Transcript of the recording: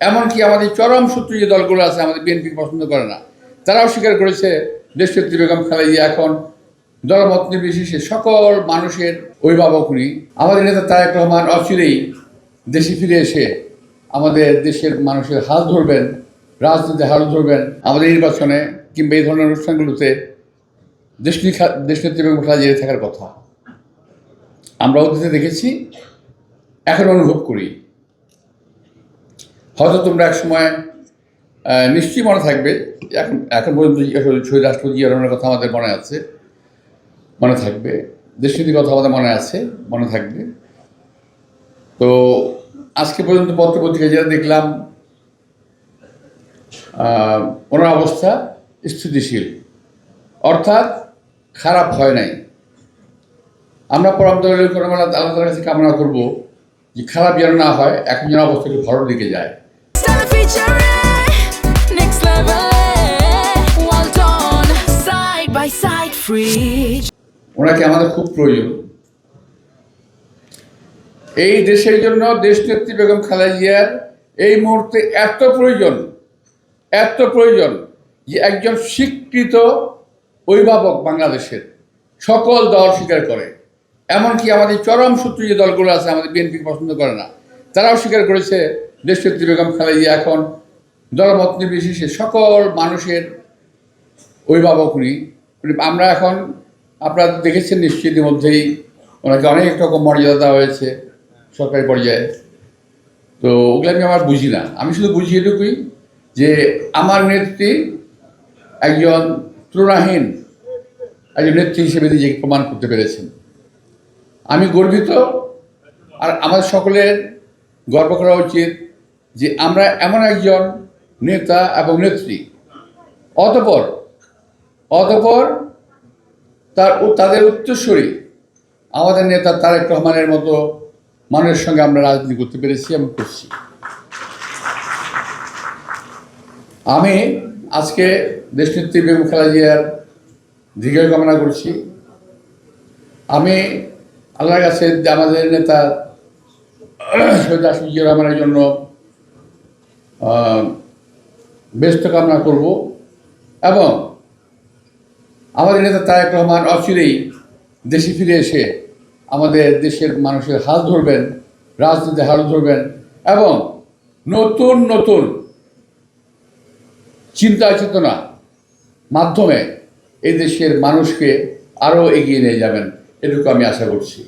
এমনকি আমাদের চরম শত্রু যে দলগুলো আছে, আমাদের বিএনপি পছন্দ করে না, তারাও স্বীকার করেছে দেশনেত্রী বেগম খালেদা এখন দলমত নির্বিশেষে সকল মানুষের অভিভাবক উনি। আমাদের নেতা তারেক রহমান অচিরেই দেশে ফিরে এসে আমাদের দেশের মানুষের হাল ধরবেন, রাজনীতিতে হাল ধরবেন। আমাদের নির্বাচনে কিংবা এই ধরনের অনুষ্ঠানগুলোতে দেশনী দেশনেত্রী বেগম খালেদা থাকার কথা। আমরা অতীতে দেখেছি, এখন অনুভব করি। হয়তো তোমরা এক সময় নিশ্চয়ই মনে থাকবে, এখন এখন পর্যন্ত শহীদ রাষ্ট্রপতি জিয়ারহমানের কথা আমাদের মনে আছে, মনে থাকবে, দেশনীতির কথা আমাদের মনে আছে, মনে থাকবে। তো আজকে পর্যন্ত পত্রপত্রিকায় যেটা দেখলাম ওনার অবস্থা স্থিতিশীল, অর্থাৎ খারাপ হয় নাই। আমরা পরম দলীয় কোনো আল্লাহ তালার কাছে কামনা করব যে খারাপ যেন না হয়, এখন যেন অবস্থাকে ভালোর দিকে যায়। ওনাকে আমাদের খুব প্রয়োজন। এই দেশের জন্য দেশনেত্রী বেগম এই মুহূর্তে এত প্রয়োজন এত প্রয়োজন যে একজন স্বীকৃত অভিভাবক বাংলাদেশের সকল দল স্বীকার করে। এমনকি আমাদের চরম সূত্র যে দলগুলো আছে, আমাদের বিএনপি পছন্দ করে না, তারাও স্বীকার করেছে দেশনেত্রী বেগম খালেদা জিয়া এখন দলমত নির্বিশেষে সকল মানুষের অভিভাবক উনি। আমরা এখন আপনারা দেখেছেন নিশ্চয়ই ইতিমধ্যেই ওনাকে অনেক রকম মর্যাদা দেওয়া হয়েছে সরকারি পর্যায়ে। তো ওগুলো আমি আমার বুঝি না। আমি শুধু বুঝি এটুকুই যে আমার নেত্রী একজন তুলনাহীন একজন নেত্রী হিসেবে নিজেকে প্রমাণ করতে পেরেছেন। আমি গর্বিত। আর আমাদের সকলের গর্ব করা উচিত যে আমরা এমন একজন নেতা এবং নেত্রী। অতপর অতপর তার তাদের উত্তরস্বরী আমাদের নেতা তারেক রহমানের মতো মানুষের সঙ্গে আমরা রাজনীতি করতে পেরেছি এবং করছি। আমি আজকে দেশনেত্রী বেগম খালেদা জিয়ার দীর্ঘায়ু কামনা করছি। আমি আল্লাহর কাছে আমাদের নেতা সৈয়দ রহমানের জন্য ব্যস্ত কামনা করব। এবং আমাদের নেতা তারেক রহমান অচিরেই দেশে ফিরে এসে আমাদের দেশের মানুষের হাল ধরবেন, রাজনীতিতে হাল ধরবেন এবং নতুন নতুন চিন্তা চেতনা মাধ্যমে এই দেশের মানুষকে আরও এগিয়ে নিয়ে যাবেন। এটুকু আমি আশা করছি।